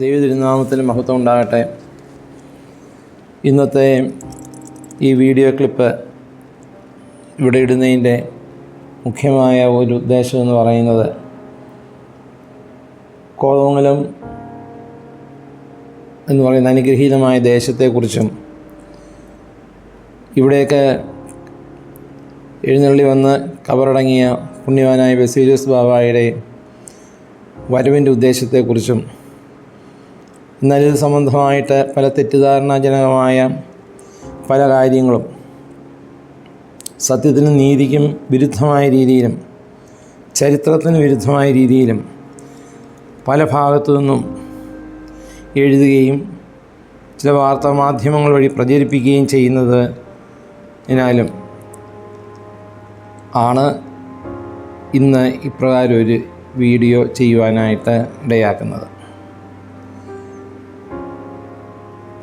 ദൈവതിരുനാമത്തിന് മഹത്വം ഉണ്ടാകട്ടെ. ഇന്നത്തെ ഈ വീഡിയോ ക്ലിപ്പ് ഇവിടെ ഇടുന്നതിന്റെ മുഖ്യമായ ഒരു ഉദ്ദേശം എന്ന് പറയുന്നത് കോതമംഗലം എന്ന് പറയുന്ന അനുഗ്രഹീതമായ ദേശത്തെക്കുറിച്ചും ഇവിടെയൊക്കെ എഴുന്നള്ളി വന്ന് കബറടങ്ങിയ പുണ്യവാനായ ബസീരിയസ് ബാബായുടെ വരവിന്റെ ഉദ്ദേശത്തെക്കുറിച്ചും എന്നാൽ ഇത് സംബന്ധമായിട്ട് പല തെറ്റിദ്ധാരണാജനകമായ പല കാര്യങ്ങളും സത്യത്തിനും നീതിക്കും വിരുദ്ധമായ രീതിയിലും ചരിത്രത്തിന് വിരുദ്ധമായ രീതിയിലും പല ഭാഗത്തു നിന്നും എഴുതുകയും ചില വാർത്താ മാധ്യമങ്ങൾ വഴി പ്രചരിപ്പിക്കുകയും ചെയ്യുന്നത് ഇതിനാലും ആണ് ഇന്ന് ഇപ്രകാരം ഒരു വീഡിയോ ചെയ്യുവാനായിട്ട് ഇടയാക്കുന്നത്.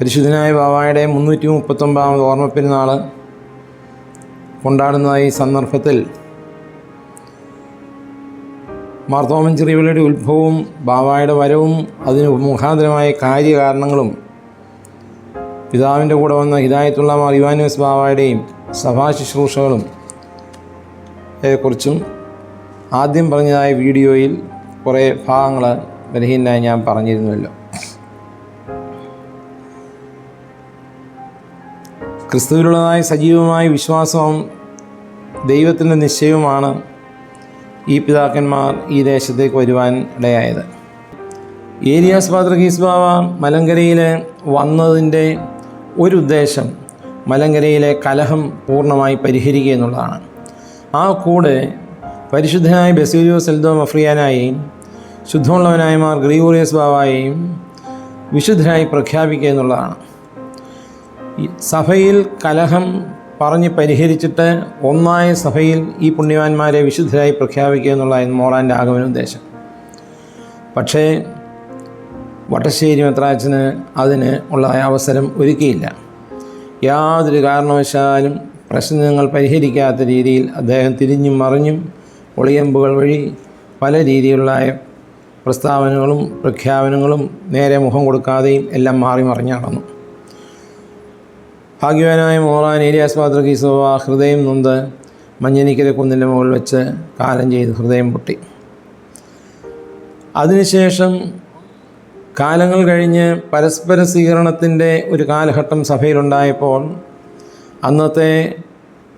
പരിശുദ്ധനായ ബാബായുടെ മുന്നൂറ്റി മുപ്പത്തൊമ്പതാമത് ഓർമ്മ പെരുന്നാൾ കൊണ്ടാടുന്ന ഈ സന്ദർഭത്തിൽ മാർത്തോമൻ ചെറിയവളിയുടെ ഉത്ഭവവും ബാബായുടെ വരവും അതിന് മുഖാന്തരമായ കാര്യകാരണങ്ങളും പിതാവിന്റെ കൂടെ വന്ന ഹിദായത്തുള്ള മാർ ബാബായുടെയും സഭാ ശുശ്രൂഷകളും കുറിച്ചും ആദ്യം പറഞ്ഞതായ വീഡിയോയിൽ കുറേ ഭാഗങ്ങൾ ബലഹീനായി ഞാൻ പറഞ്ഞിരുന്നുവല്ലോ. ക്രിസ്തുവിലുള്ളതായ സജീവമായ വിശ്വാസവും ദൈവത്തിന്റെ നിശ്ചയവുമാണ് ഈ പിതാക്കന്മാർ ഈ ദേശത്തേക്ക് വരുവാൻ ഇടയായത്. ഏലിയാസ് പാത്രകീസ് ബാബ മലങ്കരയിൽ വന്നതിന്റെ ഒരു ഉദ്ദേശം മലങ്കരയിലെ കലഹം പൂർണമായി പരിഹരിക്കുക എന്നുള്ളതാണ്. ആ കൂടെ പരിശുദ്ധനായ ബസീലിയോ സെൽദോ മഫ്രിയാനായെയും ശുദ്ധമുള്ളവനായ മാർ ഗ്രിഗോറിയസ് ബാബായെയും വിശുദ്ധരായി പ്രഖ്യാപിക്കുക എന്നുള്ളതാണ്. സഭയിൽ കലഹം പറഞ്ഞ് പരിഹരിച്ചിട്ട് ഒന്നായ സഭയിൽ ഈ പുണ്യവാന്മാരെ വിശുദ്ധരായി പ്രഖ്യാപിക്കുക എന്നുള്ളതായിരുന്നു മോറാന്റെ ആഗമന ഉദ്ദേശം. പക്ഷേ വട്ടശ്ശേരി മെത്രാച്ചന് അതിന് ഉള്ള അവസരം ഒരുക്കിയില്ല. യാതൊരു കാരണവശാലും പ്രശ്നങ്ങൾ പരിഹരിക്കാത്ത രീതിയിൽ അദ്ദേഹം തിരിഞ്ഞും മറിഞ്ഞും ഒളിയമ്പുകൾ വഴി പല രീതിയിലുള്ള പ്രസ്താവനകളും പ്രഖ്യാപനങ്ങളും നേരെ മുഖം കൊടുക്കാതെയും എല്ലാം മാറി മറിഞ്ഞു നടന്നു. ഭാഗ്യവാനായ മോറാൻ ഏരിയാസ് പാത്രകീസോവ ഹൃദയം നൊന്ത് മഞ്ഞനിക്കര കുന്നിന്റെ മുകളിൽ വെച്ച് കാലം ചെയ്ത് ഹൃദയം പൊട്ടി. അതിനുശേഷം കാലങ്ങൾ കഴിഞ്ഞ് പരസ്പര സ്വീകരണത്തിന്റെ ഒരു കാലഘട്ടം സഭയിലുണ്ടായപ്പോൾ അന്നത്തെ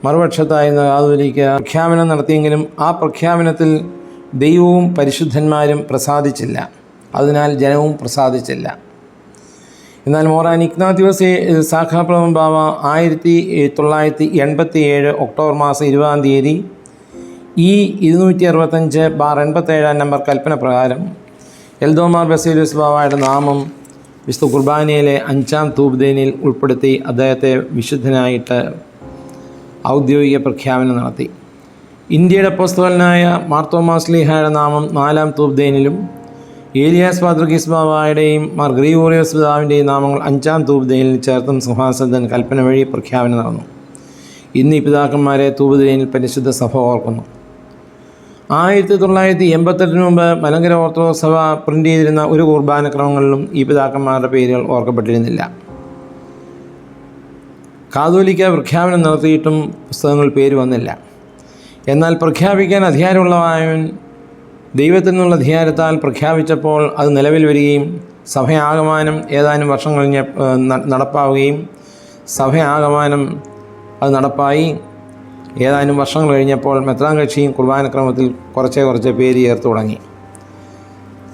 മറുപക്ഷത്തായിരുന്ന കാതോലിക്ക പ്രഖ്യാപനം നടത്തിയെങ്കിലും ആ പ്രഖ്യാപനത്തിൽ ദൈവവും പരിശുദ്ധന്മാരും പ്രസാദിച്ചില്ല. അതിനാൽ ജനവും പ്രസാദിച്ചില്ല. എന്നാൽ മോറാൻ ഇഗ്നാത്യോസ് സാഖാപ്രഭം ബാബ ആയിരത്തി തൊള്ളായിരത്തി എൺപത്തി ഏഴ് ഒക്ടോബർ മാസം ഇരുപതാം തീയതി ഈ ഇരുന്നൂറ്റി അറുപത്തഞ്ച് ബാർ എൺപത്തേഴാം നമ്പർ കൽപ്പന പ്രകാരം എൽദോമാർ ബസീലിയസ് ബാബായുടെ നാമം വിശുദ്ധ കുർബാനയിലെ അഞ്ചാം തൂബ്ദേനിൽ ഉൾപ്പെടുത്തി അദ്ദേഹത്തെ വിശുദ്ധനായിട്ട് ഔദ്യോഗിക പ്രഖ്യാപനം നടത്തി. ഇന്ത്യയുടെ പുസ്തകനായ മാർത്തോമാസ്ലിഹയുടെ നാമം നാലാം തൂബ്ദേനിലും ഏലിയാസ് പാത്രക്കീസ് ബാബായുടെയും മാർ ഗ്രീഗോറിയസ് പിതാവിന്റെയും നാമങ്ങൾ അഞ്ചാം തൂബ്ദേനിൽ ചേർത്തും സിംഹാസനൻ കൽപ്പന വഴി പ്രഖ്യാപനം നടന്നു. ഇന്ന് ഈ പിതാക്കന്മാരെ തൂബ്ദേനിൽ പരിശുദ്ധ സഭ ഓർക്കുന്നു. ആയിരത്തി തൊള്ളായിരത്തി എൺപത്തെട്ടിന് മുമ്പ് മലങ്കര ഓർത്തഡോക്സ് സഭ പ്രിന്റ് ചെയ്തിരുന്ന ഒരു കുർബാന ക്രമങ്ങളിലും ഈ പിതാക്കന്മാരുടെ പേരുകൾ ഓർക്കപ്പെട്ടിരുന്നില്ല. കാതോലിക്ക പ്രഖ്യാപനം നടത്തിയിട്ടും പുസ്തകങ്ങൾ പേര് വന്നില്ല. എന്നാൽ പ്രഖ്യാപിക്കാൻ അധികാരമുള്ളവൻ ദൈവത്തിൽ നിന്നുള്ള അധികാരത്താൽ പ്രഖ്യാപിച്ചപ്പോൾ അത് നിലവിൽ വരികയും സഭയാകമാനം ഏതാനും വർഷം കഴിഞ്ഞ നടപ്പാവുകയും സഭയാകമാനം അത് നടപ്പായി. ഏതാനും വർഷങ്ങൾ കഴിഞ്ഞപ്പോൾ മെത്രാൻ കക്ഷിയും കുർബാനക്രമത്തിൽ കുറച്ചേ കുറച്ച് പേര് ചേർത്ത് തുടങ്ങി.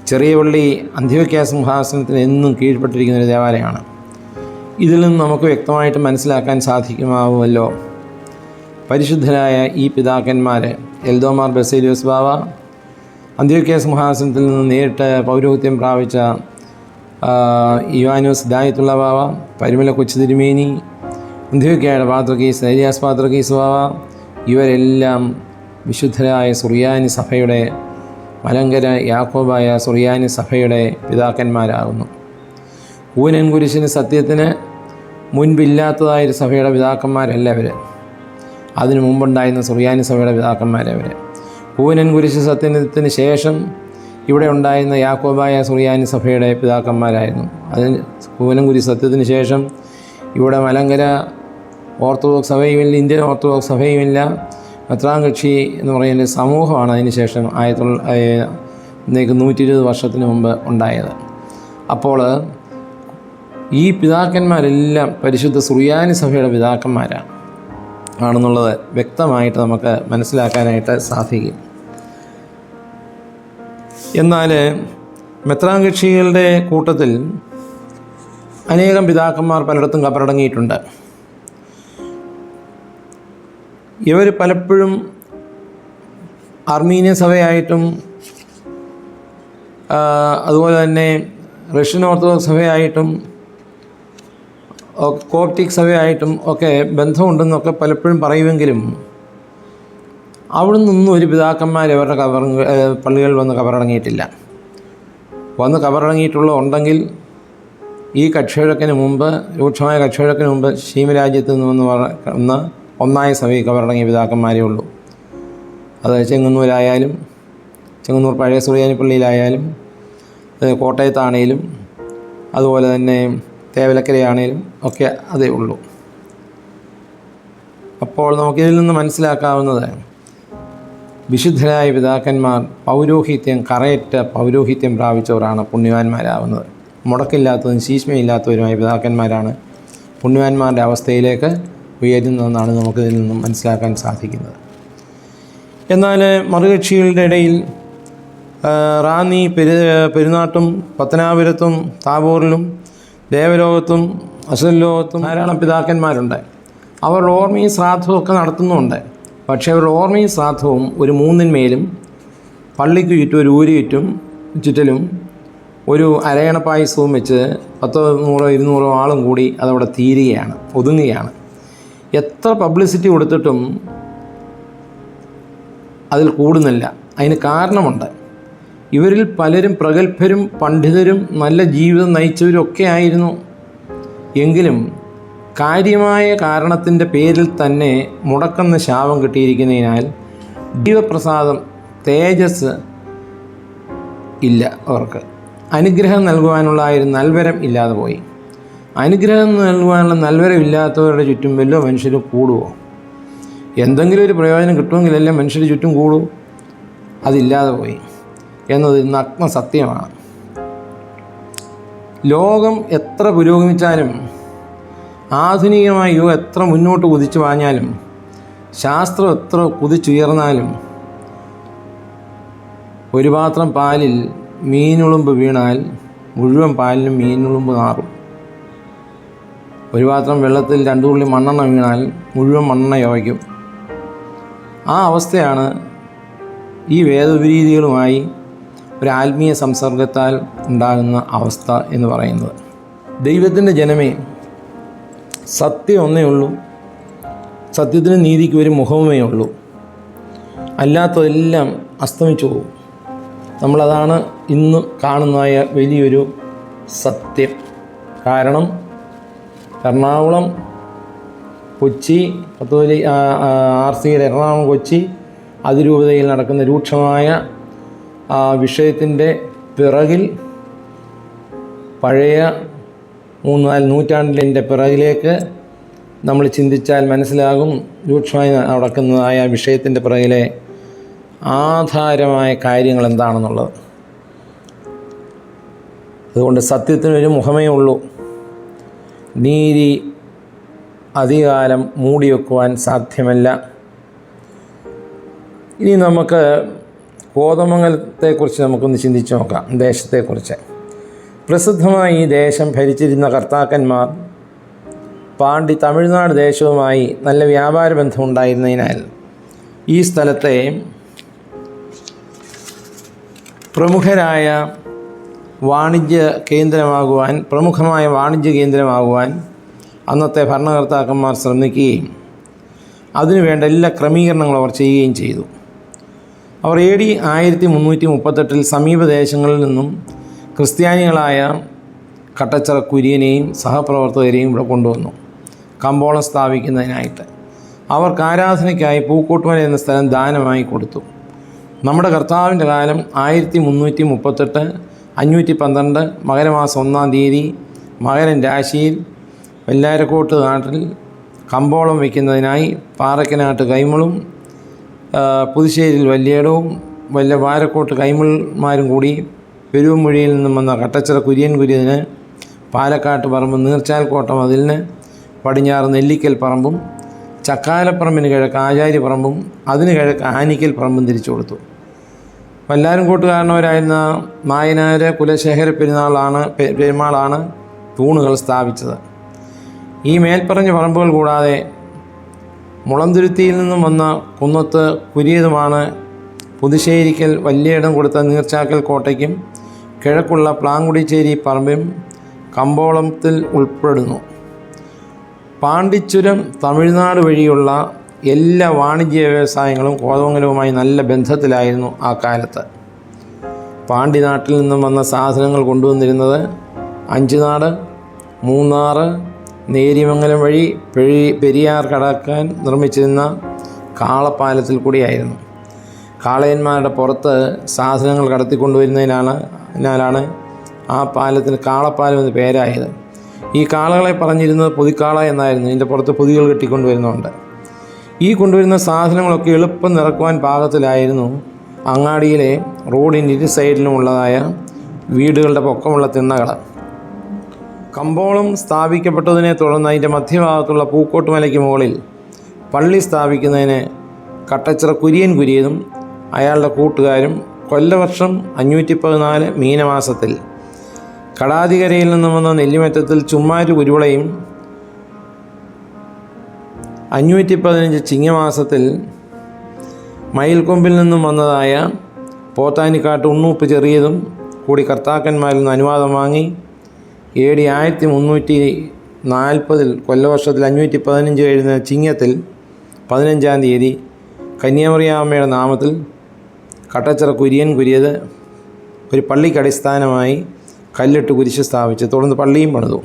ചെറിയ പള്ളി അന്ത്യോക്യ സിംഹാസനത്തിന് എന്നും കീഴ്പ്പെട്ടിരിക്കുന്ന ഒരു ദേവാലയമാണ്. ഇതിൽ നിന്ന് നമുക്ക് വ്യക്തമായിട്ട് മനസ്സിലാക്കാൻ സാധിക്കുമാവുമല്ലോ. പരിശുദ്ധരായ ഈ പിതാക്കന്മാർ എൽദോമാർ ബസേലിയോസ് ബാവ അന്ത്യോക്യ സിംഹാസനത്തിൽ നിന്ന് നേരിട്ട് പൗരോഹിത്യം പ്രാപിച്ച ഇവാനോസ് ദായത്തുള്ള ബാവ പരിമല കൊച്ചു തിരുമേനി അന്ത്യോക്യയുടെ പാത്രകീസ് ഏരിയാസ് പാത്രകീസ് ബാവ ഇവരെല്ലാം വിശുദ്ധരായ സുറിയാനി സഭയുടെ മലങ്കര യാക്കോബായ സുറിയാനി സഭയുടെ പിതാക്കന്മാരാകുന്നു. കൂനൻ കുരിശിന് സത്യത്തിന് മുൻപില്ലാത്തതായൊരു സഭയുടെ പിതാക്കന്മാരല്ല അവർ അതിനു മുമ്പുണ്ടായിരുന്ന സുറിയാനി സഭയുടെ പിതാക്കന്മാരവർ പൂവനൻ കുരിശ് സത്യത്തിന് ശേഷം ഇവിടെ ഉണ്ടായിരുന്ന യാക്കോബായ സുറിയാനി സഭയുടെ പിതാക്കന്മാരായിരുന്നു. അതിന് കൂനംകുരി സത്യത്തിന് ശേഷം ഇവിടെ മലങ്കര ഓർത്തഡോക്സ് സഭയുമില്ല ഇന്ത്യൻ ഓർത്തഡോക്സ് സഭയുമില്ല പത്രാം കക്ഷി എന്ന് പറയുന്ന സമൂഹമാണ് അതിന് ശേഷം ആയിരത്തി തൊള്ളായിരത്തി നൂറ്റി ഇരുപത് വർഷത്തിന് മുമ്പ് ഉണ്ടായത്. അപ്പോൾ ഈ പിതാക്കന്മാരെല്ലാം പരിശുദ്ധ സുറിയാനി സഭയുടെ പിതാക്കന്മാരാണ് ആണെന്നുള്ളത് വ്യക്തമായിട്ട് നമുക്ക് മനസ്സിലാക്കാനായിട്ട് സാധിക്കും. എന്നാൽ മെത്രാൻ കക്ഷികളുടെ കൂട്ടത്തിൽ അനേകം പിതാക്കന്മാർ പലയിടത്തും കബറടങ്ങിയിട്ടുണ്ട്. ഇവർ പലപ്പോഴും അർമീനിയൻ സഭയായിട്ടും അതുപോലെ തന്നെ റഷ്യൻ ഓർത്തഡോക്സ് സഭയായിട്ടും കോപ്റ്റിക് സഭയായിട്ടും ഒക്കെ ബന്ധമുണ്ടെന്നൊക്കെ പലപ്പോഴും പറയുമെങ്കിലും അവിടെ നിന്നും ഒരു പിതാക്കന്മാർ അവരുടെ കവർ പള്ളികളിൽ വന്ന് കവറടങ്ങിയിട്ടില്ല വന്ന് കവറടങ്ങിയിട്ടുള്ള ഉണ്ടെങ്കിൽ ഈ കക്ഷിഴക്കിന് മുമ്പ് രൂക്ഷമായ കക്ഷിഴക്കിന് മുമ്പ് ശീമരാജ്യത്ത് നിന്ന് വന്ന് വന്ന ഒന്നായ സഭയിൽ കവറടങ്ങിയ പിതാക്കന്മാരേ ഉള്ളൂ. അത് ചെങ്ങന്നൂരായാലും ചെങ്ങന്നൂർ പഴയ സുറിയാനി പള്ളിയിലായാലും അത് കോട്ടയത്താണേലും അതുപോലെ തന്നെ തേവലക്കരയാണേലും ഒക്കെ അതേ ഉള്ളൂ. അപ്പോൾ നമുക്കിതിൽ നിന്ന് മനസ്സിലാക്കാവുന്നത് വിശുദ്ധരായ പിതാക്കന്മാർ പൗരോഹിത്യം കറയറ്റ പൗരോഹിത്യം പ്രാപിച്ചവരാണ് പുണ്യവാന്മാരാവുന്നത്. മുടക്കില്ലാത്തതും ശീഷ്മയില്ലാത്തവരുമായ പിതാക്കന്മാരാണ് പുണ്യവാന്മാരുടെ അവസ്ഥയിലേക്ക് ഉയരുന്നതെന്നാണ് നമുക്കിതിൽ നിന്നും മനസ്സിലാക്കാൻ സാധിക്കുന്നത്. എന്നാൽ മറുകക്ഷികളുടെ ഇടയിൽ റാന്നി പെരു പെരുന്നാട്ടും പത്തനാപുരത്തും താബോറിലും ദേവലോകത്തും അസുലോകത്തും ധാരാളം പിതാക്കന്മാരുണ്ട്. അവരുടെ ഓർമ്മയും ശ്രാദ്ധവും ഒക്കെ നടത്തുന്നുണ്ട് പക്ഷേ അവരുടെ ഓർമ്മയും ശ്രാദ്ധവും ഒരു മൂന്നിന്മേലും പള്ളിക്ക് ചുറ്റും ഒരു ഊര് ചുറ്റും ചുറ്റലും ഒരു അരയണ പായസവും വെച്ച് പത്തോ നൂറോ ഇരുന്നൂറോ ആളും കൂടി അതവിടെ തീരുകയാണ് ഒതുങ്ങുകയാണ്. എത്ര പബ്ലിസിറ്റി കൊടുത്തിട്ടും അതിൽ കൂടുന്നില്ല. അതിന് കാരണമുണ്ട്. ഇവരിൽ പലരും പ്രഗത്ഭരും പണ്ഡിതരും നല്ല ജീവിതം നയിച്ചവരും ഒക്കെ ആയിരുന്നു. എങ്കിലും കാര്യമായ കാരണത്തിന്റെ പേരിൽ തന്നെ മുടക്കുന്ന ശാപം കിട്ടിയിരിക്കുന്നതിനാൽ ദൈവപ്രസാദം തേജസ് ഇല്ല അവർക്ക്. അനുഗ്രഹം നൽകുവാനുള്ള ഒരു നൽവരം ഇല്ലാതെ പോയി. അനുഗ്രഹം നൽകുവാനുള്ള നൽവരം ഇല്ലാത്തവരുടെ ചുറ്റും വല്ലോ മനുഷ്യർ കൂടുമോ എന്തെങ്കിലും ഒരു പ്രയോജനം കിട്ടുമെങ്കിലല്ലേ മനുഷ്യർ ചുറ്റും കൂടൂ? അതില്ലാതെ പോയി. എന്നത് നഗ്ന സത്യമാണ് ലോകം എത്ര പുരോഗമിച്ചാലും ആധുനികമായ യുഗം എത്ര മുന്നോട്ട് കുതിച്ചു പാഞ്ഞാലും ശാസ്ത്രം എത്ര കുതിച്ചുയർന്നാലും ഒരു പാത്രം പാലിൽ മീനുളുമ്പ് വീണാൽ മുഴുവൻ പാലിനും മീനുളുമ്പ് നാറും. ഒരു പാത്രം വെള്ളത്തിൽ രണ്ടു തുള്ളി മണ്ണെണ്ണ വീണാൽ മുഴുവൻ മണ്ണെണ്ണ യോയ്ക്കും. ആ അവസ്ഥയാണ് ഈ വേദവിരീതികളുമായി ഒരു ആത്മീയ സംസർഗത്താൽ ഉണ്ടാകുന്ന അവസ്ഥ എന്ന് പറയുന്നത്. ദൈവത്തിന്റെ ജനമേ സത്യം ഒന്നേ ഉള്ളൂ. സത്യത്തിന് നീതിക്ക് ഒരു മുഖമേ ഉള്ളൂ. അല്ലാത്തതെല്ലാം അസ്തമിച്ചു പോകും. നമ്മളതാണ് ഇന്ന് കാണുന്നതായ വലിയൊരു സത്യം. കാരണം എറണാകുളം കൊച്ചി പത്തുപോലെ ആർ സിയുടെ എറണാകുളം കൊച്ചി അതിരൂപതയിൽ നടക്കുന്ന രൂക്ഷമായ വിഷയത്തിന്റെ പിറകിൽ പഴയ മൂന്നാൽ നൂറ്റാണ്ടിന്റെ പിറകിലേക്ക് നമ്മൾ ചിന്തിച്ചാൽ മനസ്സിലാകും രൂക്ഷമായി നടക്കുന്നതായ വിഷയത്തിന്റെ പിറകിലെ ആധാരമായ കാര്യങ്ങൾ എന്താണെന്നുള്ളത്. അതുകൊണ്ട് സത്യത്തിനൊരു മുഖമേ ഉള്ളൂ. നീതി അധികാലം മൂടിവെക്കുവാൻ സാധ്യമല്ല. ഇനി നമുക്ക് കോതമംഗലത്തെക്കുറിച്ച് നമുക്കൊന്ന് ചിന്തിച്ച് നോക്കാം ദേശത്തെക്കുറിച്ച്. പ്രസിദ്ധമായ ഈ ദേശം ഭരിച്ചിരുന്ന കർത്താക്കന്മാർ പാണ്ഡി തമിഴ്നാട് ദേശവുമായി നല്ല വ്യാപാര ബന്ധമുണ്ടായിരുന്നതിനാൽ ഈ സ്ഥലത്തെ പ്രമുഖരായ വാണിജ്യ കേന്ദ്രമാകുവാൻ പ്രമുഖമായ വാണിജ്യ കേന്ദ്രമാകുവാൻ അന്നത്തെ ഭരണകർത്താക്കന്മാർ ശ്രമിക്കുകയും അതിനുവേണ്ട എല്ലാ ക്രമീകരണങ്ങളും അവർ ചെയ്യുകയും ചെയ്തു. അവർ എ ഡി ആയിരത്തി മുന്നൂറ്റി മുപ്പത്തെട്ടിൽ സമീപദേശങ്ങളിൽ നിന്നും ക്രിസ്ത്യാനികളായ കട്ടച്ചിറ കുര്യനെയും സഹപ്രവർത്തകരെയും ഇവിടെ കൊണ്ടുവന്നു. കമ്പോളം സ്ഥാപിക്കുന്നതിനായിട്ട്. അവർക്ക് ആരാധനയ്ക്കായി പൂക്കോട്ടുമല എന്ന സ്ഥലം ദാനമായി കൊടുത്തു. നമ്മുടെ കർത്താവിന്റെ കാലം ആയിരത്തി മുന്നൂറ്റി മുപ്പത്തെട്ട് അഞ്ഞൂറ്റി പന്ത്രണ്ട് മകരമാസം ഒന്നാം തീയതി മകരൻ രാശിയിൽ വെല്ലാരക്കോട്ട് നാട്ടിൽ കമ്പോളം വയ്ക്കുന്നതിനായി പാറക്കനാട്ട് കൈമളും പുതുശ്ശേരിയിൽ വല്യേടവും വല്ല വാരക്കോട്ട് കൈമൾമാരും കൂടി പെരുവമ്പുഴയിൽ നിന്നും വന്ന കട്ടച്ചിറ കുര്യൻ കുര്യന് പാലക്കാട്ട് പറമ്പ് നീർച്ചാൽ കോട്ട മതിലിന് പടിഞ്ഞാറ് നെല്ലിക്കൽ പറമ്പും ചക്കാലപ്പറമ്പിന് കിഴക്ക് ആചാര്യപ്പറമ്പും അതിന് കിഴക്ക് ആനിക്കൽ പറമ്പും തിരിച്ചു കൊടുത്തു. വല്ലാരും കൂട്ടുകാരനവരായിരുന്ന നായനാര് കുലശേഖര പെരുന്നാളാണ് പെരുമാളാണ് തൂണുകൾ സ്ഥാപിച്ചത്. ഈ മേൽപ്പറഞ്ഞ പറമ്പുകൾ കൂടാതെ മുളന്തുരുത്തിയിൽ നിന്നും വന്ന കുന്നത്ത് കുരിയതുമാണ് പുതുശ്ശേരിക്കൽ വലിയയിടം കൊടുത്ത നീർച്ചാക്കൽ കോട്ടയ്ക്കും കിഴക്കുള്ള പ്ലാങ്കുടിച്ചേരി പറമ്പും കമ്പോളത്തിൽ ഉൾപ്പെടുന്നു. പാണ്ടിച്ചുരം തമിഴ്നാട് വഴിയുള്ള എല്ലാ വാണിജ്യ വ്യവസായങ്ങളും കോതമംഗലവുമായി നല്ല ബന്ധത്തിലായിരുന്നു ആ കാലത്ത്. പാണ്ടി നാട്ടിൽ നിന്നും വന്ന സാധനങ്ങൾ കൊണ്ടുവന്നിരുന്നത് അഞ്ചുനാട് മൂന്നാറ് നേരിമംഗലം വഴി പെഴി പെരിയാർ കടക്കാൻ നിർമ്മിച്ചിരുന്ന കാളപ്പാലത്തിൽ കൂടിയായിരുന്നു. കാളയന്മാരുടെ പുറത്ത് സാധനങ്ങൾ കടത്തിക്കൊണ്ടുവരുന്നതിനാണ് അതിനാലാണ് ആ പാലത്തിന് കാളപ്പാലം എന്ന് പേരായത്. ഈ കാളകളെ പറഞ്ഞിരുന്നത് പൊതിക്കാള എന്നായിരുന്നു. ഇതിന്റെ പുറത്ത് പൊതികൾ കെട്ടിക്കൊണ്ടുവരുന്നുണ്ട്. ഈ കൊണ്ടുവരുന്ന സാധനങ്ങളൊക്കെ എളുപ്പം നിറക്കുവാൻ പാകത്തിലായിരുന്നു. അങ്ങാടിയിലെ റോഡിന്റെ ഇരു സൈഡിലും ഉള്ളതായ വീടുകളുടെ പൊക്കമുള്ള തിണ്ണകൾ കമ്പോളം സ്ഥാപിക്കപ്പെട്ടതിനെ തുടർന്ന് അതിന്റെ മധ്യഭാഗത്തുള്ള പൂക്കോട്ടുമലയ്ക്ക് മുകളിൽ പള്ളി സ്ഥാപിക്കുന്നതിന് കട്ടച്ചിറ കുര്യൻ കുര്യനും അയാളുടെ കൂട്ടുകാരും കൊല്ലവർഷം അഞ്ഞൂറ്റി പതിനാല് മീനമാസത്തിൽ. കടാതികരയിൽ നിന്നും വന്ന നെല്ലിമറ്റത്തിൽ ചുമ്മാരു കുരുവിളയും അഞ്ഞൂറ്റി പതിനഞ്ച് ചിങ്ങമാസത്തിൽ മയിൽക്കൊമ്പിൽ നിന്നും വന്നതായ പോത്താനിക്കാട്ട് ഉണ്ണൂപ്പ് ചെറിയതും കൂടി കർത്താക്കന്മാരിൽ നിന്ന് അനുവാദം വാങ്ങി എ ഡി ആയിരത്തി മുന്നൂറ്റി നാൽപ്പതിൽ കൊല്ലവർഷത്തിൽ അഞ്ഞൂറ്റി പതിനഞ്ച് എഴുതുന്ന ചിങ്ങത്തിൽ പതിനഞ്ചാം തീയതി കന്യാമറിയാമ്മയുടെ നാമത്തിൽ കട്ടച്ചിറ കുര്യൻ കുര്യത് ഒരു പള്ളിക്ക് അടിസ്ഥാനമായി കല്ലിട്ട് കുരിശ് സ്ഥാപിച്ച് തുടർന്ന് പള്ളിയും പണിതു.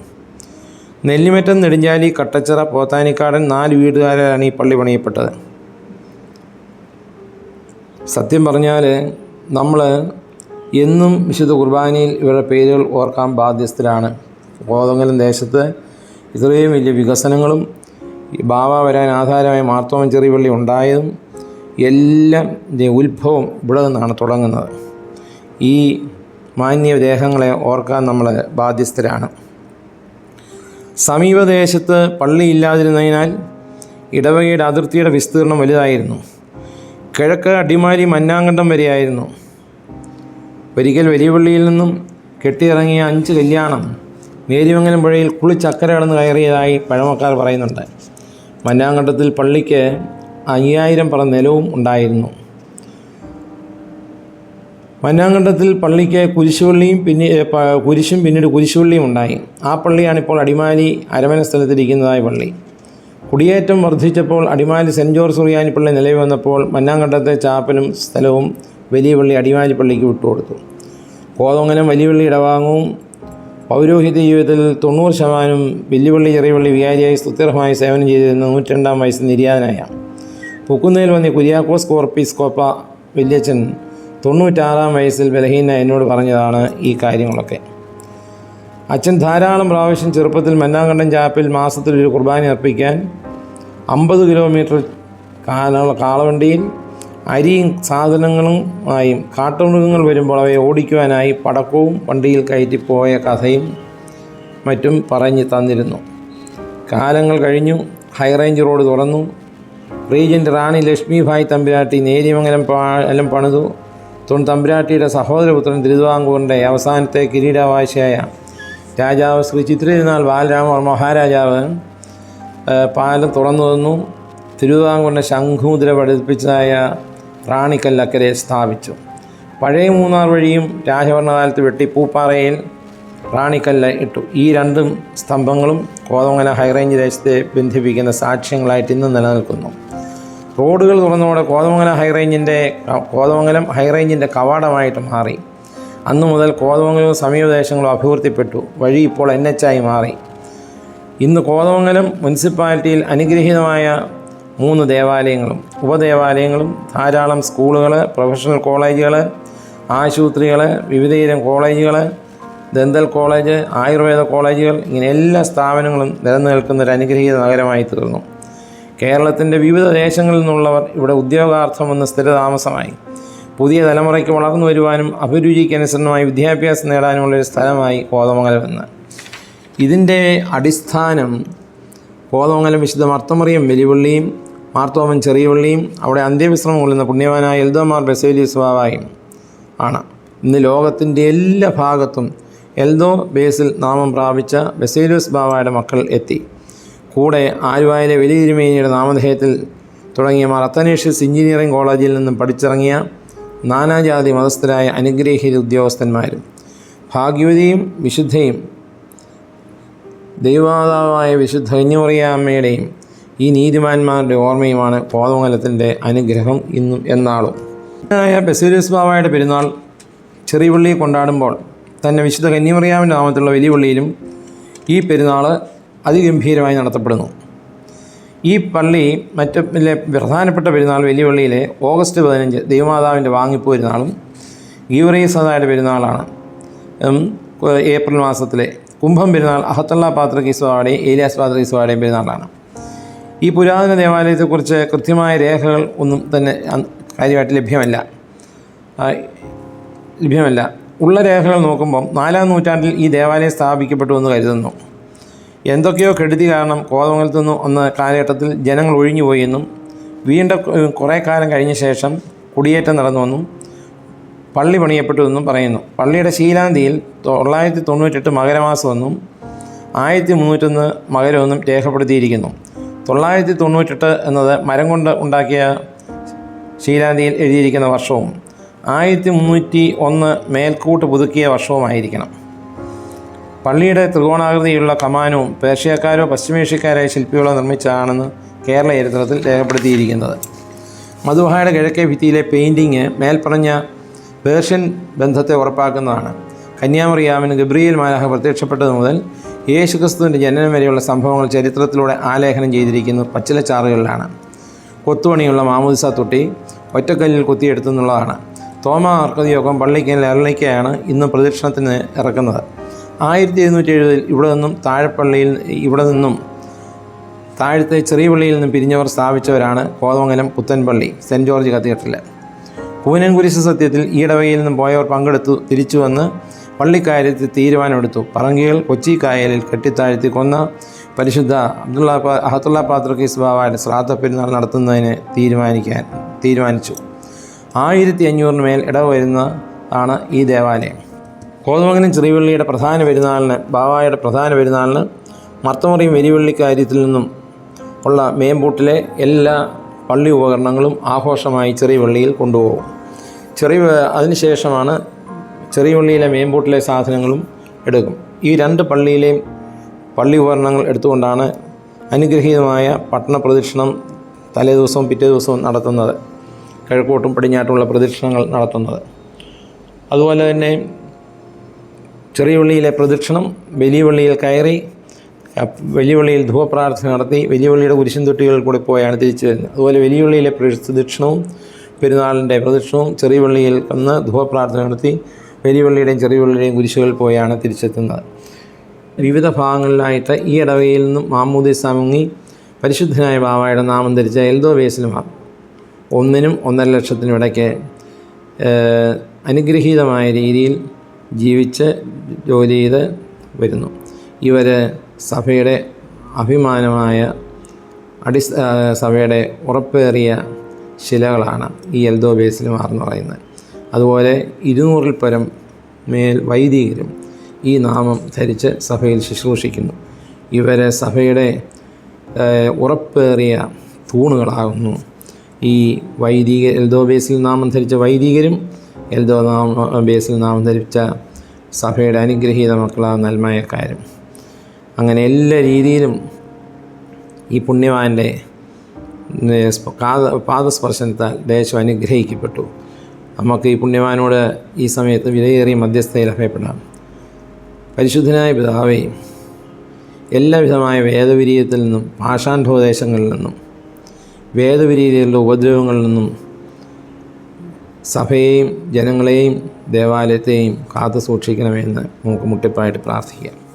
നെല്ലിമറ്റം നെടുഞ്ചാലി കട്ടച്ചിറ പോത്താനിക്കാടൻ നാല് വീടുകാരാണ് ഈ പള്ളി പണിയപ്പെട്ടത്. സത്യം പറഞ്ഞാൽ നമ്മൾ എന്നും വിശുദ്ധ കുർബാനയിൽ ഇവരുടെ പേരുകൾ ഓർക്കാൻ ബാധ്യസ്ഥരാണ്. കോതമംഗലം ദേശത്ത് ഇത്രയും വലിയ വികസനങ്ങളും ബാവ വരാൻ ആധാരമായ മാർത്തോമൻ ചെറിയ പള്ളി ഉണ്ടായതും എല്ലാം ഉത്ഭവം ഇവിടെ നിന്നാണ് തുടങ്ങുന്നത്. ഈ മാന്യദേഹങ്ങളെ ഓർക്കാൻ നമ്മൾ ബാധ്യസ്ഥരാണ്. സമീപദേശത്ത് പള്ളിയില്ലാതിരുന്നതിനാൽ ഇടവകയുടെ അതിർത്തിയുടെ വിസ്തീർണം വലുതായിരുന്നു. കിഴക്ക് അടിമാലി മന്നാങ്കണ്ടം വരെയായിരുന്നു. ഒരിക്കൽ വലിയ പള്ളിയിൽ നിന്നും കെട്ടിയിറങ്ങിയ അഞ്ച് കല്യാണം നേരിമംഗലം പുഴയിൽ കുളിച്ചക്കര കടന്ന് കയറിയതായി പഴമക്കാർ പറയുന്നുണ്ട്. മന്നാങ്കണ്ടത്തിൽ പള്ളിക്ക് അയ്യായിരം പറ നിലവും ഉണ്ടായിരുന്നു. മന്നാങ്കണ്ടത്തിൽ പള്ളിക്ക് കുരിശുപള്ളിയും പിന്നെ കുരിശും പിന്നീട് കുരിശുപള്ളിയും ഉണ്ടായി. ആ പള്ളിയാണ് ഇപ്പോൾ അടിമാലി അരമന സ്ഥലത്തിരിക്കുന്നതായ പള്ളി. കുടിയേറ്റം വർദ്ധിച്ചപ്പോൾ അടിമാലി സെന്റ് ജോർജ് സുറിയാനി പള്ളി നിലവിൽ വന്നപ്പോൾ മന്നാങ്കണ്ടത്തെ ചാപ്പലും സ്ഥലവും വലിയ പള്ളി അടിമാലി പള്ളിക്ക് വിട്ടുകൊടുത്തു. കോതോങ്ങനം വലിയ പള്ളി ഇടവാങ്ങവും പൗരോഹിത്യ ജീവിതത്തിൽ തൊണ്ണൂറ് ശതമാനം വെല്ലുവിളി ചെറിയപള്ളി വികാരിയായി സ്തുത്യർഹമായി സേവനം ചെയ്തിരുന്ന നൂറ്റിരണ്ടാം വയസ്സിൽ നിര്യാതനായ പുക്കുന്നേൽ വന്നി കുര്യാക്കോസ് കോർപ്പിസ്കോപ്പ വല്യച്ഛൻ തൊണ്ണൂറ്റാറാം വയസ്സിൽ ബലഹീന എന്നോട് പറഞ്ഞതാണ് ഈ കാര്യങ്ങളൊക്കെ. അച്ഛൻ ധാരാളം പ്രാവശ്യം ചെറുപ്പത്തിൽ മന്നാങ്കണ്ടൻ ചാപ്പിൽ മാസത്തിൽ ഒരു കുർബാന അർപ്പിക്കാൻ അമ്പത് കിലോമീറ്റർ കാളവണ്ടിയിൽ അരിയും സാധനങ്ങളുമായും കാട്ടുമൃഗങ്ങൾ വരുമ്പോൾ അവയെ ഓടിക്കുവാനായി പടക്കവും വണ്ടിയിൽ കയറ്റിപ്പോയ കഥയും മറ്റും പറഞ്ഞു തന്നിരുന്നു. കാലങ്ങൾ കഴിഞ്ഞു ഹൈറേഞ്ച് റോഡ് തുറന്നു. റീജന്റ് റാണി ലക്ഷ്മിഭായ് തമ്പുരാട്ടി നേരിമംഗലം പാലം പണിതു. തൊൺ തമ്പുരാട്ടിയുടെ സഹോദരപുത്രൻ തിരുവിതാംകൂറിന്റെ അവസാനത്തെ കിരീടാവാശിയായ രാജാവ് ശ്രീ ചിത്രതിരുനാൾ ബാലരാമ മഹാരാജാവ് പാലം തുറന്നു തന്നു. തിരുവിതാംകൂറിന്റെ ശംഖുമുദ്ര പഠിപ്പിച്ചതായ റാണിക്കല്ലക്കരെ സ്ഥാപിച്ചു. പഴയ മൂന്നാർ വഴിയും രാജഭരണകാലത്ത് വെട്ടി പൂപ്പാറയിൽ റാണിക്കല്ല് ഇട്ടു. ഈ രണ്ടും സ്തംഭങ്ങളും കോതമംഗലം ഹൈറേഞ്ച് ദേശത്തെ ബന്ധിപ്പിക്കുന്ന സാക്ഷ്യങ്ങളായിട്ട് ഇന്ന് നിലനിൽക്കുന്നു. റോഡുകൾ തുറന്നതോടെ കോതമംഗലം ഹൈറേഞ്ചിന്റെ കോതമംഗലം ഹൈറേഞ്ചിന്റെ കവാടമായിട്ട് മാറി. അന്നു മുതൽ കോതമംഗലവും സമീപദേശങ്ങളും അഭിവൃദ്ധിപ്പെട്ടു. വഴി ഇപ്പോൾ എൻ ആയി മാറി. ഇന്ന് കോതമംഗലം മുനിസിപ്പാലിറ്റിയിൽ അനുഗ്രഹീതമായ മൂന്ന് ദേവാലയങ്ങളും ഉപദേവാലയങ്ങളും ധാരാളം സ്കൂളുകൾ പ്രൊഫഷണൽ കോളേജുകൾ ആശുപത്രികൾ വിവിധയിനം കോളേജുകൾ ദന്തൽ കോളേജ് ആയുർവേദ കോളേജുകൾ ഇങ്ങനെ എല്ലാ സ്ഥാപനങ്ങളും നിലനിൽക്കുന്ന ഒരു അനുഗ്രഹീത നഗരമായി തീർന്നു. കേരളത്തിന്റെ വിവിധ ദേശങ്ങളിൽ നിന്നുള്ളവർ ഇവിടെ ഉദ്യോഗാർത്ഥം വന്ന് സ്ഥിരതാമസമായി. പുതിയ തലമുറയ്ക്ക് വളർന്നു വരുവാനും അഭിരുചിക്കനുസരണമായി വിദ്യാഭ്യാസം നേടാനുമുള്ളൊരു സ്ഥലമായി കോതമംഗലം എന്ന്. ഇതിന്റെ അടിസ്ഥാനം കോതമംഗലം വിശുദ്ധ മർത്തമറിയം വെലിവള്ളിയും മാർത്തോമൻ ചെറിയവള്ളിയും അവിടെ അന്ത്യവിശ്രമം കൊള്ളുന്ന പുണ്യവാനായ എൽദോമാർ ബസേലിയസ് ബാബായും ആണ്. ഇന്ന് ലോകത്തിന്റെ എല്ലാ ഭാഗത്തും എൽദോ ബേസിൽ നാമം പ്രാപിച്ച ബസേലിയസ് ബാവായുടെ മക്കൾ എത്തി. കൂടെ ആലുവായിലെ വലിയ തിരുമേനിയുടെ നാമധേയത്തിൽ തുടങ്ങിയ മാർ അത്തനേഷ്യസ് എഞ്ചിനീയറിംഗ് കോളേജിൽ നിന്നും പഠിച്ചിറങ്ങിയ നാനാജാതി മതസ്ഥരായ അനുഗ്രഹീത ഉദ്യോഗസ്ഥന്മാരും ഭാഗ്യവതിയും വിശുദ്ധയും ദൈവമാതാവായ വിശുദ്ധ കന്യമറിയാമ്മയുടെയും ഈ നീതിമാന്മാരുടെ ഓർമ്മയുമാണ് കോതമംഗലത്തിന്റെ അനുഗ്രഹം ഇന്നും എന്നാളും. ആയ ബസീലിയസ് ബാബായുടെ പെരുന്നാൾ ചെറിയ കൊണ്ടാടുമ്പോൾ തന്നെ വിശുദ്ധ കന്യമറിയാമിന്റെ നാമത്തിലുള്ള വലിയ പള്ളിയിലും ഈ പെരുന്നാൾ അതിഗംഭീരമായി നടത്തപ്പെടുന്നു. ഈ പള്ളി മറ്റ് പ്രധാനപ്പെട്ട പെരുന്നാൾ വലിയ പള്ളിയിലെ ഓഗസ്റ്റ് പതിനഞ്ച് ദൈവമാതാവിന്റെ വാങ്ങിപ്പ് പെരുന്നാളും ഗീവറീസതായുടെ പെരുന്നാളാണ്. ഏപ്രിൽ മാസത്തിലെ കുംഭം പെരുന്നാൾ അഹത്തള്ള പാത്രകീസ്വാടെയും ഏലിയാസ് പാത്രകീസ്വാടെയും പെരുന്നാളാണ്. ഈ പുരാതന ദേവാലയത്തെക്കുറിച്ച് കൃത്യമായ രേഖകൾ ഒന്നും തന്നെ കാര്യമായിട്ട് ലഭ്യമല്ല. ലഭ്യമല്ല. ഉള്ള രേഖകൾ നോക്കുമ്പം നാലാം നൂറ്റാണ്ടിൽ ഈ ദേവാലയം സ്ഥാപിക്കപ്പെട്ടു എന്ന് കരുതുന്നു. എന്തൊക്കെയോ കെടുതി കാരണം കോതമംഗലത്തു നിന്ന് ഒന്ന് കാലഘട്ടത്തിൽ ജനങ്ങൾ ഒഴിഞ്ഞുപോയി എന്നും വീണ്ടും കുറേ കാലം കഴിഞ്ഞ ശേഷം കുടിയേറ്റം നടന്നുവെന്നും പള്ളി പണിയപ്പെട്ടു എന്നും പറയുന്നു. പള്ളിയുടെ ശീലാന്തിയിൽ തൊള്ളായിരത്തി തൊണ്ണൂറ്റെട്ട് മകരമാസമെന്നും ആയിരത്തി മുന്നൂറ്റൊന്ന് മകരമെന്നും രേഖപ്പെടുത്തിയിരിക്കുന്നു. തൊള്ളായിരത്തി തൊണ്ണൂറ്റെട്ട് എന്നത് മരം കൊണ്ട് ഉണ്ടാക്കിയ ശീലാന്തിയിൽ എഴുതിയിരിക്കുന്ന വർഷവും ആയിരത്തി മുന്നൂറ്റി ഒന്ന് മേൽക്കൂട്ട് പുതുക്കിയ വർഷവുമായിരിക്കണം. പള്ളിയുടെ ത്രികോണാകൃതിയിലുള്ള കമാനവും പേർഷ്യക്കാരോ പശ്ചിമേഷ്യക്കാരായ ശില്പികളോ നിർമ്മിച്ചതാണെന്ന് കേരള ചരിത്രത്തിൽ രേഖപ്പെടുത്തിയിരിക്കുന്നത്. മധുഹായുടെ കിഴക്കേ ഭിത്തിയിലെ പെയിന്റിങ് മേൽപ്പറഞ്ഞ പേർഷ്യൻ ബന്ധത്തെ ഉറപ്പാക്കുന്നതാണ്. കന്യാമറിയാമിന് ഗബ്രിയേൽ മാലാഹ പ്രത്യക്ഷപ്പെട്ടത് മുതൽ യേശുക്രിസ്തുവിന്റെ ജനനം വരെയുള്ള സംഭവങ്ങൾ ചരിത്രത്തിലൂടെ ആലേഖനം ചെയ്തിരിക്കുന്നത് പച്ചിലച്ചാറുകളിലാണ് കൊത്തുപണിയുള്ള മാമുദിസ തൊട്ടി ഒറ്റക്കല്ലിൽ കൊത്തിയെടുത്തെന്നുള്ളതാണ്. തോമ അർക്കതിയോഗം പള്ളിക്കൽ അരളിക്കയാണ് ഇന്ന് പ്രദക്ഷിണത്തിന് ഇറക്കുന്നത്. ആയിരത്തി എഴുന്നൂറ്റി എഴുപതിൽ ഇവിടെ നിന്നും താഴെപ്പള്ളിയിൽ ഇവിടെ നിന്നും താഴത്തെ ചെറിയ പള്ളിയിൽ നിന്നും പിരിഞ്ഞവർ സ്ഥാപിച്ചവരാണ് Kothamangalam Puthenpally Saint George cathedral. പൂനൻകുരിശ് സത്യത്തിൽ ഈടവയിൽ നിന്നും പോയവർ പങ്കെടുത്തു തിരിച്ചു വന്ന് പള്ളിക്കാര്യത്തിൽ തീരുമാനമെടുത്തു. പറങ്കികൾ കൊച്ചി കായലിൽ കെട്ടിത്താഴ്ത്തി കൊന്ന പരിശുദ്ധ അബ്ദുള്ള അഹത്തുള്ള പാത്രക്കീസ് ബാബായുടെ ശ്രാദ്ധ പെരുന്നാൾ നടത്തുന്നതിന് തീരുമാനിക്കാൻ തീരുമാനിച്ചു. ആയിരത്തി അഞ്ഞൂറിന് മേൽ ഇടവ് വരുന്ന ആണ് ഈ ദേവാലയം. കോതമംഗലം ചെറിയവള്ളിയുടെ പ്രധാന പെരുന്നാളിന് ബാവായുടെ പ്രധാന പെരുന്നാളിന് മർത്തമറിയും വെരിവള്ളിക്കാര്യത്തിൽ നിന്നും ഉള്ള മേമ്പൂട്ടിലെ എല്ലാ പള്ളി ഉപകരണങ്ങളും ആഘോഷമായി ചെറിയ പള്ളിയിൽ കൊണ്ടുപോകും. ചെറിയ അതിനുശേഷമാണ് ചെറിയ പള്ളിയിലെ മേമ്പൂട്ടിലെ സാധനങ്ങളും എടുക്കും. ഈ രണ്ട് പള്ളിയിലെയും പള്ളി ഉപകരണങ്ങൾ എടുത്തുകൊണ്ടാണ് അനുഗ്രഹീതമായ പട്ടണ പ്രദക്ഷിണം തലേ ദിവസവും പിറ്റേ ദിവസവും നടത്തുന്നത്. കിഴക്കോട്ടും പടിഞ്ഞാട്ടുമുള്ള പ്രദക്ഷിണങ്ങൾ നടത്തുന്നത്. അതുപോലെ തന്നെ ചെറിയ പള്ളിയിലെ പ്രദക്ഷിണം വലിയ പള്ളിയിൽ കയറി വലിയ പള്ളിയിൽ ധൂപപ്രാർത്ഥന നടത്തി വലിയ പള്ളിയുടെ കുരിശൻ തൊട്ടികളിൽ കൂടി പോയാണ് തിരിച്ചു വരുന്നത് അതുപോലെ വലിയ പള്ളിയിലെ പ്രദക്ഷിണവും പെരുന്നാളിന്റെ പ്രദക്ഷിണവും ചെറിയ പള്ളിയിൽ വന്ന് ധൂപപ്രാർത്ഥന നടത്തി വലിയ പള്ളിയുടെയും ചെറിയ പള്ളിയുടെയും കുരിശുകളിൽ പോയാണ് തിരിച്ചെത്തുന്നത്. വിവിധ ഭാഗങ്ങളിലായിട്ട് ഈ ഇടവയിൽ നിന്നും മാമൂദി മുങ്ങി പരിശുദ്ധനായ ബാബായുടെ നാമം ധരിച്ച എൽദോ വേസിലുമാർ ഒന്നിനും ഒന്നര ലക്ഷത്തിനും ഇടയ്ക്ക് അനുഗ്രഹീതമായ രീതിയിൽ ജീവിച്ച് ജോലി ചെയ്ത് വരുന്നു. ഇവർ സഭയുടെ അഭിമാനമായ അടി സഭയുടെ ഉറപ്പേറിയ ശിലകളാണ് ഈ എൽദോ ബേസിലും ആർന്ന് പറയുന്നത്. അതുപോലെ ഇരുന്നൂറിൽ പരം മേൽ വൈദികരും ഈ നാമം ധരിച്ച് സഭയിൽ ശുശ്രൂഷിക്കുന്നു. ഇവരെ സഭയുടെ ഉറപ്പേറിയ തൂണുകളാകുന്നു ഈ വൈദിക എൽദോ ബേസിൽ നാമം ധരിച്ച വൈദികരും എൽദോ നാമ ബേസിൽ നാമം ധരിച്ച സഭയുടെ അനുഗ്രഹീത മക്കളാകുന്ന നന്മയക്കാരും അങ്ങനെ എല്ലാ രീതിയിലും ഈ പുണ്യവാന്റെ പാദസ്പർശനത്താൽ ദേശം അനുഗ്രഹിക്കപ്പെട്ടു. നമുക്ക് ഈ പുണ്യവാനോട് ഈ സമയത്ത് വിലയേറിയ മധ്യസ്ഥയിൽ അഭയപ്പെടാം. പരിശുദ്ധനായ പിതാവേ എല്ലാവിധമായ വേദവിരീയത്തിൽ നിന്നും ഭാഷാന്ധോദേശങ്ങളിൽ നിന്നും വേദവിരീതിയിലുള്ള ഉപദ്രവങ്ങളിൽ നിന്നും സഭയെയും ജനങ്ങളെയും ദേവാലയത്തെയും കാത്തു സൂക്ഷിക്കണമെന്ന് നമുക്ക് മുട്ടിപ്പായിട്ട് പ്രാർത്ഥിക്കാം.